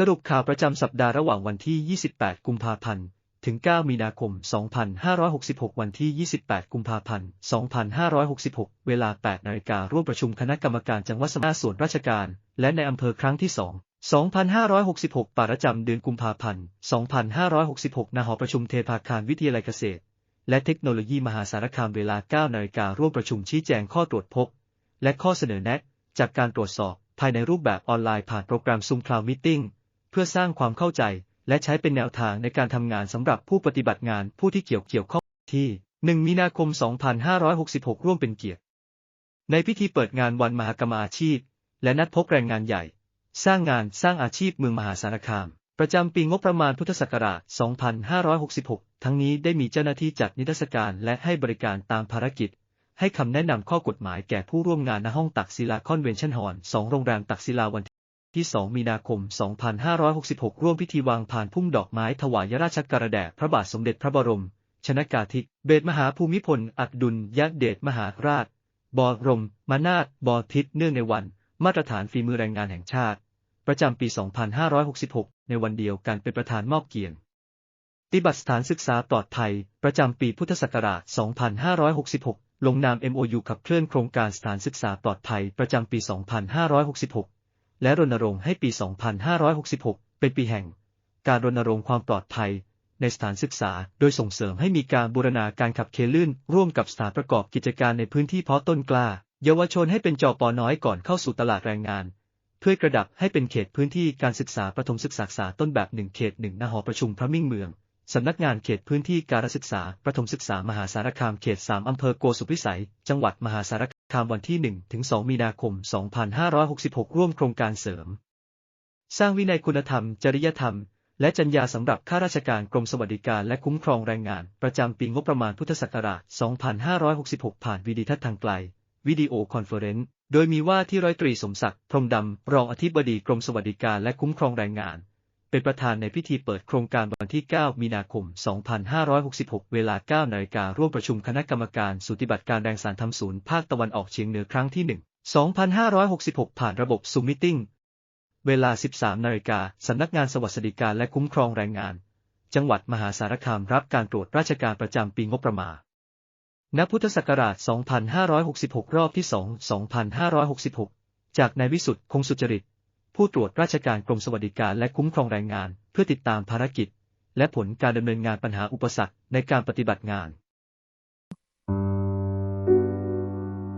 สรุปข่าวประจำสัปดาห์ระหว่างวันที่ 28 กุมภาพันธ์ ถึง 9 มีนาคม 2566 วันที่ 28 กุมภาพันธ์ 2566 เวลา 8 นาฬิการ่วมประชุมคณะกรรมการจังหวัดสำนักส่วนราชการ และในอำเภอครั้งที่ 2 2566 ปาระจำเดือนกุมภาพันธ์ 2566ณหอประชุมเทพาคารวิทยาลัยเกษตร และเทคโนโลยีมหาสารคามเวลา 9 นาฬิการ่วมประชุมชี้แจงข้อตรวจพบ และข้อเสนอแนะ จากการตรวจสอบ ภายในรูปแบบออนไลน์ผ่านโปรแกรม Zoom Cloud Meeting พื่อสร้างความเข้าใจ และใช้เป็นแนวทางในการทำงานสำหรับผู้ปฏิบัติงานผู้ที่เกี่ยวเกี่ยวข้องที่ 1 มีนาคม 2566 ร่วมเป็นเกียรติ ในพิธีเปิดงานวันมหกรรมอาชีพ และนัดพบแรงงานใหญ่ สร้างงานสร้างอาชีพเมืองมหาสารคาม ประจำปีงบประมาณพุทธศักราช 2566 ทั้งนี้ได้มีเจ้าหน้าที่จัดนิทรรศการและให้บริการตามภารกิจให้คำแนะนำข้อกฎหมายแก่ผู้ร่วมงานณห้องตักศิลาคอนเวนชั่นฮอล2โรงแรมตักศิลาวัน ที่ 2 มีนาคม 2566 ร่วมพิธีวางผ่านพุ่มดอกไม้ถวายราชกระแด่พระบาทสมเด็จพระบรม ชนากาธิเบศรมหาภูมิพล อัดุลยเดชมหาราช บรม มานาถบพิตรเนื่องในวัน มาตรฐานฝีมือแรงงานแห่งชาติ ประจำปี 2566 ในวันเดียวกันเป็นประธานมอบเกียรติปฏิบัติสถานศึกษาปลอดภัย ประจำปีพุทธศักราช 2566 ลงนาม MOU ขับเคลื่อนโครงการสถานศึกษาปลอดภัย ประจำปี 2566 และรณรงค์ให้ปี 2566 เป็นปีแห่ง การรณรงค์ความปลอดภัย ในสถานศึกษา โดยส่งเสริมให้มีการบูรณาการขับเคลื่อนร่วมกับสถานประกอบกิจการในพื้นที่เพาะต้นกล้า เยาวชนให้เป็นจอปอน้อยก่อนเข้าสู่ตลาดแรงงาน เพื่อกระดับให้เป็นเขตพื้นที่การศึกษาประถมศึกษาต้นแบบหนึ่งเขตหนึ่งณหอประชุมพระมิ่งเมืองสำนักงานเขตพื้นที่การศึกษา ประถมศึกษา มหาสารคาม เขต 3 อำเภอโกสุมพิสัย จังหวัดมหาสาร คามวันที่1ถึง2มีนาคม 2566 ร่วมโครงการเสริม สร้างวินัยคุณธรรม จริยธรรม และจรรยาสำหรับข้าราชการกรมสวัสดิการและคุ้มครองแรงงาน ประจำปีงบประมาณพุทธศักราช 2566 ผ่านวิดีทัศน์ทางไกล วิดีโอคอนเฟอเรนซ์ โดยมีว่าที่ร้อยตรีสมศักดิ์ พรมดำ รองอธิบดีกรมสวัสดิการและคุ้มครองแรงงาน เป็นประธานในพิธีเปิดโครงการวันที่ 9 มีนาคม 2566 เวลา 9นาฬิการ่วมประชุมคณะกรรมการสุติบัติการแรงสารทำศูนย์ภาคตะวันออกเฉียงเหนือครั้งที่ 1 2566 ผ่านระบบซูมิติ้งเวลา 13นาฬิกาสำนักงานสวัสดิการและคุ้มครองแรงงาน จังหวัดมหาสารคามรับการตรวจราชการประจำปีงบประมาณณพุทธศักราช 2566 รอบที่ 2 2566 จากนายวิสุทธิ์คงสุจริต ผู้ตรวจราชการกรมสวัสดิการและคุ้มครองแรงงาน เพื่อติดตามภารกิจ และผลการดำเนินงานปัญหาอุปสรรคในการปฏิบัติงาน